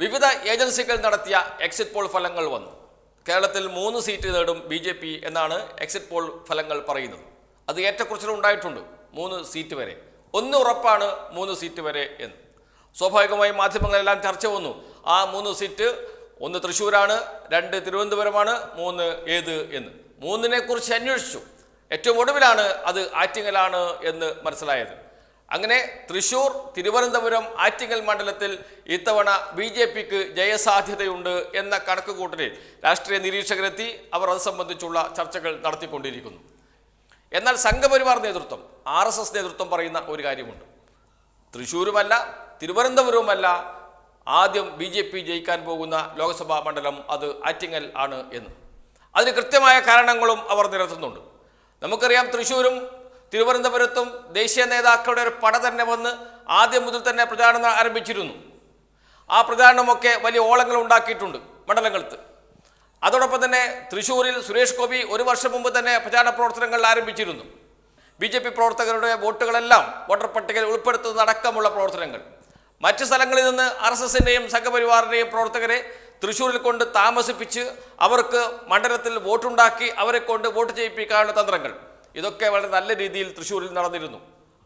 വിവിധ ഏജൻസികൾ നടത്തിയ എക്സിറ്റ് പോൾ ഫലങ്ങൾ വന്നു. കേരളത്തിൽ മൂന്ന് സീറ്റ് നേടും ബി ജെ പി എന്നാണ് എക്സിറ്റ് പോൾ ഫലങ്ങൾ പറയുന്നത്. അത് ഏറ്റക്കുറച്ചിൽ ഉണ്ടായിട്ടുണ്ട് മൂന്ന് സീറ്റ് വരെ. ഒന്ന് ഉറപ്പാണ് മൂന്ന് സീറ്റ് വരെ എന്ന്. സ്വാഭാവികമായി മാധ്യമങ്ങളെല്ലാം ചർച്ച വന്നു. ആ മൂന്ന് സീറ്റ് ഒന്ന് തൃശ്ശൂരാണ് രണ്ട് തിരുവനന്തപുരമാണ് മൂന്ന് ഏത് എന്ന്. മൂന്നിനെക്കുറിച്ച് അന്വേഷിച്ചു. ഏറ്റവും ഒടുവിലാണ് അത് ആറ്റിങ്ങലാണ് എന്ന് മനസ്സിലായത്. അങ്ങനെ തൃശൂർ തിരുവനന്തപുരം ആറ്റിങ്ങൽ മണ്ഡലത്തിൽ ഇത്തവണ ബി ജെ പിക്ക് ജയസാധ്യതയുണ്ട് എന്ന കണക്കുകൂട്ടലിൽ രാഷ്ട്രീയ നിരീക്ഷകരെത്തി അവർ അത് സംബന്ധിച്ചുള്ള ചർച്ചകൾ നടത്തിക്കൊണ്ടിരിക്കുന്നു. എന്നാൽ സംഘപരിവാർ നേതൃത്വം ആർ എസ് എസ് നേതൃത്വം പറയുന്ന ഒരു കാര്യമുണ്ട്. തൃശ്ശൂരുമല്ല തിരുവനന്തപുരവുമല്ല ആദ്യം ബി ജെ പി ജയിക്കാൻ പോകുന്ന ലോക്സഭാ മണ്ഡലം അത് ആറ്റിങ്ങൽ ആണ് എന്ന്. അതിന് കൃത്യമായ കാരണങ്ങളും അവർ നിരത്തുന്നുണ്ട്. നമുക്കറിയാം തൃശ്ശൂരും തിരുവനന്തപുരത്തും ദേശീയ നേതാക്കളുടെ ഒരു പട തന്നെ വന്ന് ആദ്യം മുതൽ തന്നെ പ്രചാരണം ആരംഭിച്ചിരുന്നു. ആ പ്രചാരണമൊക്കെ വലിയ ഓളങ്ങൾ ഉണ്ടാക്കിയിട്ടുണ്ട് മണ്ഡലങ്ങൾക്ക്. അതോടൊപ്പം തന്നെ തൃശ്ശൂരിൽ സുരേഷ് ഗോപി ഒരു വർഷം മുമ്പ് തന്നെ പ്രചാരണ പ്രവർത്തനങ്ങൾ ആരംഭിച്ചിരുന്നു. ബി ജെ പി പ്രവർത്തകരുടെ വോട്ടുകളെല്ലാം വോട്ടർ പട്ടികയിൽ ഉൾപ്പെടുത്തുന്നതടക്കമുള്ള പ്രവർത്തനങ്ങൾ. മറ്റ് സ്ഥലങ്ങളിൽ നിന്ന് ആർ എസ് എസിന്റെയും സംഘപരിവാറിന്റെയും പ്രവർത്തകരെ തൃശ്ശൂരിൽ കൊണ്ട് താമസിപ്പിച്ച് അവർക്ക് മണ്ഡലത്തിൽ വോട്ടുണ്ടാക്കി അവരെ കൊണ്ട് വോട്ട് ചെയ്യിപ്പിക്കാനുള്ള തന്ത്രങ്ങൾ. ഇതൊക്കെ വളരെ നല്ല രീതിയിൽ തൃശ്ശൂരിൽ നടന്നിരുന്നു.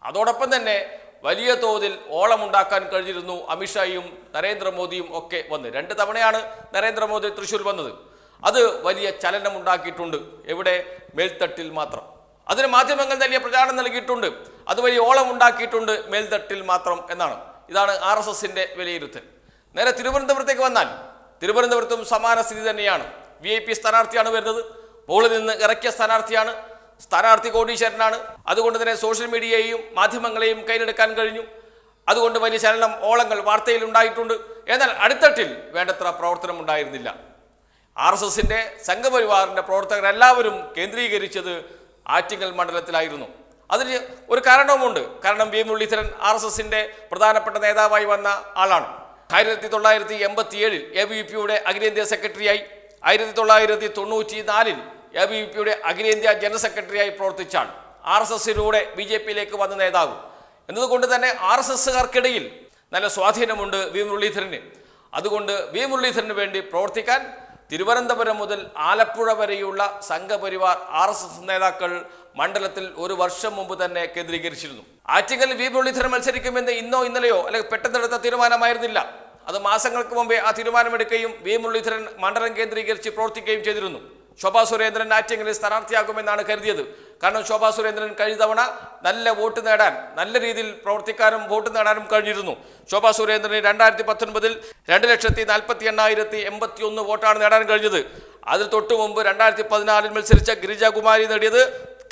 അതോടൊപ്പം തന്നെ വലിയ തോതിൽ ഓളമുണ്ടാക്കാൻ കഴിഞ്ഞിരുന്നു അമിത്ഷായും നരേന്ദ്രമോദിയും ഒക്കെ വന്ന്. രണ്ട് തവണയാണ് നരേന്ദ്രമോദി തൃശ്ശൂർ വന്നത്. അത് വലിയ ചലനം ഉണ്ടാക്കിയിട്ടുണ്ട് എവിടെ? മേൽത്തട്ടിൽ മാത്രം. അതിന് മാധ്യമങ്ങൾ നൽകിയ പ്രചാരണം നൽകിയിട്ടുണ്ട്. അത് വലിയ ഓളം ഉണ്ടാക്കിയിട്ടുണ്ട് മേൽത്തട്ടിൽ മാത്രം എന്നാണ്. ഇതാണ് ആർ എസ് എസിന്റെ വിലയിരുത്തൽ. നേരെ തിരുവനന്തപുരത്തേക്ക് വന്നാൽ തിരുവനന്തപുരത്തും സമാന സ്ഥിതി തന്നെയാണ്. വി ഐ പി സ്ഥാനാർത്ഥിയാണ് വരുന്നത്. മുകളിൽ നിന്ന് ഇറക്കിയ സ്ഥാനാർത്ഥിയാണ് സ്ഥാനാർത്ഥി കോടീശ്വരനാണ്. അതുകൊണ്ട് തന്നെ സോഷ്യൽ മീഡിയയെയും മാധ്യമങ്ങളെയും കയ്യിലെടുക്കാൻ കഴിഞ്ഞു. അതുകൊണ്ട് വലിയ ചലനം ഓളങ്ങൾ വാർത്തയിൽ ഉണ്ടായിട്ടുണ്ട്. എന്നാൽ അടിത്തട്ടിൽ വേണ്ടത്ര പ്രവർത്തനം ഉണ്ടായിരുന്നില്ല. ആർ എസ് എസിന്റെ സംഘപരിവാറിന്റെ പ്രവർത്തകരെല്ലാവരും കേന്ദ്രീകരിച്ചത് ആറ്റിങ്ങൽ മണ്ഡലത്തിലായിരുന്നു. അതിന് ഒരു കാരണവുമുണ്ട്. കാരണം വി മുരളീധരൻ ആർ എസ് എസിന്റെ പ്രധാനപ്പെട്ട നേതാവായി വന്ന ആളാണ്. ആയിരത്തി തൊള്ളായിരത്തി എൺപത്തി ഏഴിൽ എ ബി പിയുടെ അഖിലേന്ത്യാ സെക്രട്ടറിയായി ആയിരത്തി തൊള്ളായിരത്തി തൊണ്ണൂറ്റി നാലിൽ എ ബി വി പിയുടെ അഖിലേന്ത്യാ ജനറൽ സെക്രട്ടറിയായി പ്രവർത്തിച്ചാൽ ആർ എസ് എസിലൂടെ ബി ജെ പിയിലേക്ക് വന്ന നേതാവ്. എന്നതുകൊണ്ട് തന്നെ ആർ എസ് എസുകാർക്കിടയിൽ നല്ല സ്വാധീനമുണ്ട് വി മുരളീധരന്. അതുകൊണ്ട് വി മുരളീധരന് വേണ്ടി പ്രവർത്തിക്കാൻ തിരുവനന്തപുരം മുതൽ ആലപ്പുഴ വരെയുള്ള സംഘപരിവാർ ആർ എസ് എസ് നേതാക്കൾ മണ്ഡലത്തിൽ ഒരു വർഷം മുമ്പ് തന്നെ കേന്ദ്രീകരിച്ചിരുന്നു. ആറ്റിങ്ങൽ വി മുരളീധരൻ മത്സരിക്കുമെന്ന് ഇന്നോ ഇന്നലെയോ അല്ലെങ്കിൽ പെട്ടെന്നെടുത്ത തീരുമാനമായിരുന്നില്ല. അത് മാസങ്ങൾക്ക് മുമ്പേ ആ തീരുമാനമെടുക്കുകയും വി മുരളീധരൻ മണ്ഡലം കേന്ദ്രീകരിച്ച് പ്രവർത്തിക്കുകയും ചെയ്തിരുന്നു. ശോഭാ സുരേന്ദ്രൻ ആറ്റിങ്ങലിൽ സ്ഥാനാർത്ഥിയാകുമെന്നാണ് കരുതിയത്. കാരണം ശോഭാ സുരേന്ദ്രൻ കഴിഞ്ഞ തവണ നല്ല വോട്ട് നേടാൻ നല്ല രീതിയിൽ പ്രവർത്തിക്കാനും വോട്ട് നേടാനും കഴിഞ്ഞിരുന്നു. ശോഭാ സുരേന്ദ്രന് രണ്ടായിരത്തി പത്തൊൻപതിൽ രണ്ട് ലക്ഷത്തി നാൽപ്പത്തി എണ്ണായിരത്തി എൺപത്തി ഒന്ന് വോട്ടാണ് നേടാൻ കഴിഞ്ഞത്. അതിൽ തൊട്ടു മുമ്പ് രണ്ടായിരത്തി പതിനാലിൽ മത്സരിച്ച ഗിരിജാകുമാരി നേടിയത്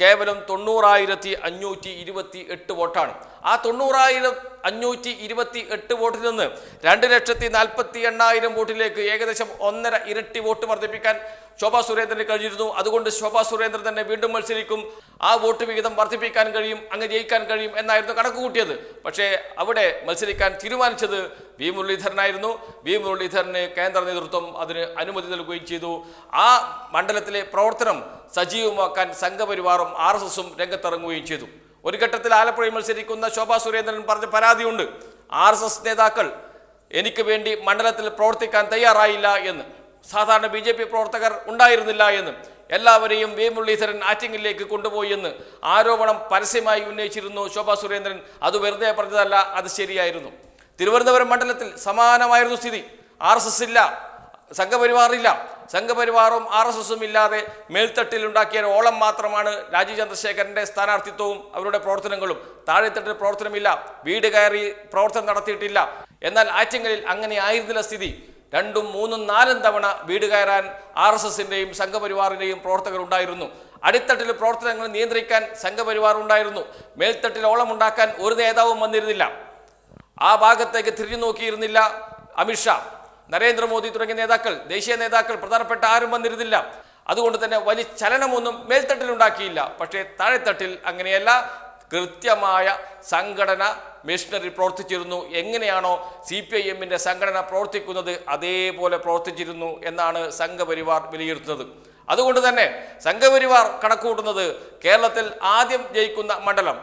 കേവലം തൊണ്ണൂറായിരത്തി അഞ്ഞൂറ്റി ഇരുപത്തി എട്ട് വോട്ടാണ്. ആ തൊണ്ണൂറായിരം അഞ്ഞൂറ്റി ഇരുപത്തി എട്ട് വോട്ടിൽ നിന്ന് രണ്ട് ലക്ഷത്തി നാൽപ്പത്തി എണ്ണായിരം വോട്ടിലേക്ക് ഏകദേശം ഒന്നര ഇരട്ടി വോട്ട് വർദ്ധിപ്പിക്കാൻ ശോഭാ സുരേന്ദ്രന് കഴിഞ്ഞിരുന്നു. അതുകൊണ്ട് ശോഭാ സുരേന്ദ്രൻ തന്നെ വീണ്ടും മത്സരിക്കും. ആ വോട്ട് വിഹിതം വർദ്ധിപ്പിക്കാൻ കഴിയും അങ്ങ് ജയിക്കാൻ കഴിയും എന്നായിരുന്നു കണക്ക് കൂട്ടിയത് പക്ഷേ അവിടെ മത്സരിക്കാൻ തീരുമാനിച്ചത് വി മുരളീധരനായിരുന്നു. വി മുരളീധരന് കേന്ദ്ര നേതൃത്വം അതിന് അനുമതി നൽകുകയും ചെയ്തു. ആ മണ്ഡലത്തിലെ പ്രവർത്തനം സജീവമാക്കാൻ സംഘപരിവാറും ആർ എസ് എസും രംഗത്തിറങ്ങുകയും ചെയ്തു. ഒരു ഘട്ടത്തിൽ ആലപ്പുഴയിൽ മത്സരിക്കുന്ന ശോഭാ സുരേന്ദ്രൻ പറഞ്ഞ പരാതിയുണ്ട്. ആർ നേതാക്കൾ എനിക്ക് വേണ്ടി മണ്ഡലത്തിൽ പ്രവർത്തിക്കാൻ തയ്യാറായില്ല എന്ന്. സാധാരണ ബി ജെ പി പ്രവർത്തകർ ഉണ്ടായിരുന്നില്ല എന്നും എല്ലാവരെയും വി മുരളീധരൻ ആറ്റിങ്ങിലേക്ക് കൊണ്ടുപോയി എന്ന് ആരോപണം പരസ്യമായി ഉന്നയിച്ചിരുന്നു ശോഭാ സുരേന്ദ്രൻ. അത് വെറുതെ പറഞ്ഞതല്ല അത് ശരിയായിരുന്നു. തിരുവനന്തപുരം മണ്ഡലത്തിൽ സമാനമായിരുന്നു സ്ഥിതി. ആർ എസ് എസ് ഇല്ല സംഘപരിവാറില്ല സംഘപരിവാറും ആർ എസ് എസും ഇല്ലാതെ മേൽത്തട്ടിൽ ഉണ്ടാക്കിയ ഓളം മാത്രമാണ് രാജീവ് ചന്ദ്രശേഖരന്റെ സ്ഥാനാർത്ഥിത്വവും അവരുടെ പ്രവർത്തനങ്ങളും. താഴെത്തട്ടിൽ പ്രവർത്തനമില്ല വീട് കയറി പ്രവർത്തനം നടത്തിയിട്ടില്ല. എന്നാൽ ആറ്റിങ്ങലിൽ അങ്ങനെ ആയിരുന്നില്ല സ്ഥിതി. രണ്ടും മൂന്നും നാലും തവണ വീട് കയറാൻ ആർ എസ് എസിന്റെയും സംഘപരിവാറിന്റെയും പ്രവർത്തകർ ഉണ്ടായിരുന്നു. അടിത്തട്ടിൽ പ്രവർത്തനങ്ങൾ നിയന്ത്രിക്കാൻ സംഘപരിവാർ ഉണ്ടായിരുന്നു. മേൽത്തട്ടിൽ ഓളമുണ്ടാക്കാൻ ഒരു നേതാവും വന്നിരുന്നില്ല. ആ ഭാഗത്തേക്ക് തിരിഞ്ഞു നോക്കിയിരുന്നില്ല അമിത്ഷാ നരേന്ദ്രമോദി തുടങ്ങിയ നേതാക്കൾ ദേശീയ നേതാക്കൾ പ്രധാനപ്പെട്ട ആരും വന്നിരുന്നില്ല. അതുകൊണ്ട് തന്നെ വലിയ ചലനമൊന്നും മേൽത്തട്ടിൽ ഉണ്ടാക്കിയില്ല പക്ഷേ താഴെത്തട്ടിൽ അങ്ങനെയല്ല. കൃത്യമായ സംഘടന മിഷണറി പ്രവർത്തിച്ചിരുന്നു. എങ്ങനെയാണോ സി പി ഐ എമ്മിന്റെ സംഘടന പ്രവർത്തിക്കുന്നത് അതേപോലെ പ്രവർത്തിച്ചിരുന്നു എന്നാണ് സംഘപരിവാർ വിലയിരുത്തുന്നത്. അതുകൊണ്ട് തന്നെ സംഘപരിവാർ കണക്കുകൂട്ടുന്നത് കേരളത്തിൽ ആദ്യം ജയിക്കുന്ന മണ്ഡലം.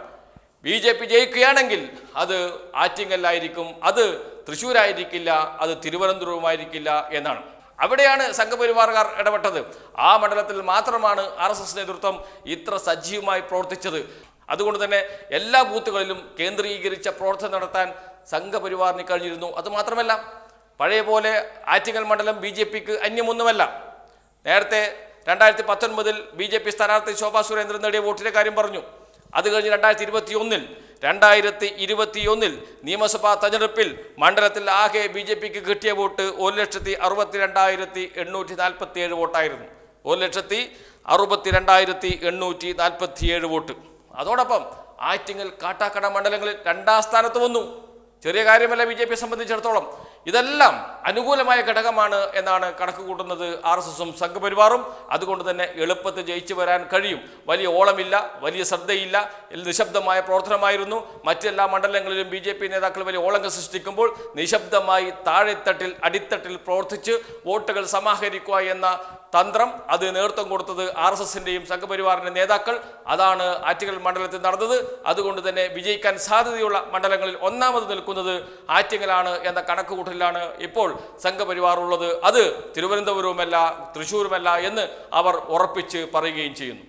ബി ജെ പി ജയിക്കുകയാണെങ്കിൽ അത് ആറ്റിങ്ങല്ലായിരിക്കും അത് തൃശ്ശൂരായിരിക്കില്ല അത് തിരുവനന്തപുരവുമായിരിക്കില്ല എന്നാണ്. അവിടെയാണ് സംഘപരിവാറുകാർ ഇടപെട്ടത്. ആ മണ്ഡലത്തിൽ മാത്രമാണ് ആർ എസ് എസ് നേതൃത്വം ഇത്ര സജീവമായി പ്രവർത്തിച്ചത്. അതുകൊണ്ട് തന്നെ എല്ലാ ബൂത്തുകളിലും കേന്ദ്രീകരിച്ച പ്രവർത്തനം നടത്താൻ സംഘപരിവാറിന് കഴിഞ്ഞിരുന്നു. അതുമാത്രമല്ല പഴയ പോലെ ആറ്റിങ്ങൽ മണ്ഡലം ബി ജെ പിക്ക് അന്യമൊന്നുമല്ല. നേരത്തെ രണ്ടായിരത്തി പത്തൊൻപതിൽ ബി ജെ പി സ്ഥാനാർത്ഥി ശോഭാ സുരേന്ദ്രൻ നേടിയ വോട്ടിന്റെ കാര്യം പറഞ്ഞു. അത് കഴിഞ്ഞ് രണ്ടായിരത്തി ഇരുപത്തി ഒന്നിൽ രണ്ടായിരത്തി ഇരുപത്തിയൊന്നിൽ നിയമസഭാ തെരഞ്ഞെടുപ്പിൽ മണ്ഡലത്തിൽ ആകെ ബി ജെ പിക്ക് കിട്ടിയ വോട്ട് ഒരു ലക്ഷത്തി അറുപത്തി രണ്ടായിരത്തി എണ്ണൂറ്റി നാൽപ്പത്തി ഏഴ് വോട്ടായിരുന്നു. ഒരു ലക്ഷത്തി അറുപത്തി രണ്ടായിരത്തി എണ്ണൂറ്റി നാൽപ്പത്തി ഏഴ് വോട്ട്. അതോടൊപ്പം ആറ്റിങ്ങൽ കാട്ടാക്കട മണ്ഡലങ്ങളിൽ രണ്ടാം സ്ഥാനത്ത് വന്നു. ചെറിയ കാര്യമല്ല ബി ജെ പിയെ സംബന്ധിച്ചിടത്തോളം. ഇതെല്ലാം അനുകൂലമായ ഘടകമാണ് എന്നാണ് കണക്ക് കൂട്ടുന്നത് ആർ എസ് എസും സംഘപരിവാറും. അതുകൊണ്ട് തന്നെ എളുപ്പത്തിൽ ജയിച്ചു വരാൻ കഴിയും. വലിയ ഓളമില്ല വലിയ ശ്രദ്ധയില്ല നിശബ്ദമായ പ്രവർത്തനമായിരുന്നു. മറ്റെല്ലാ മണ്ഡലങ്ങളിലും ബി ജെ പി നേതാക്കൾ വലിയ ഓളങ്ങൾ സൃഷ്ടിക്കുമ്പോൾ നിശബ്ദമായി താഴെത്തട്ടിൽ അടിത്തട്ടിൽ പ്രവർത്തിച്ച് വോട്ടുകൾ സമാഹരിക്കുക എന്ന തന്ത്രം അത് നേതൃത്വം കൊടുത്തത് ആർ എസ് എസിന്റെയും സംഘപരിവാറിന്റെ നേതാക്കൾ. അതാണ് ആറ്റുകൽ മണ്ഡലത്തിൽ നടന്നത്. അതുകൊണ്ട് തന്നെ വിജയിക്കാൻ സാധ്യതയുള്ള മണ്ഡലങ്ങളിൽ ഒന്നാമത് നിൽക്കുന്നത് ആറ്റിങ്ങലാണ് എന്ന കണക്കുകൂട്ടലിലാണ് ഇപ്പോൾ സംഘപരിവാർ ഉള്ളത്. അത് തിരുവനന്തപുരവുമല്ല തൃശ്ശൂരുമല്ല എന്ന് അവർ ഉറപ്പിച്ച് പറയുകയും ചെയ്യുന്നു.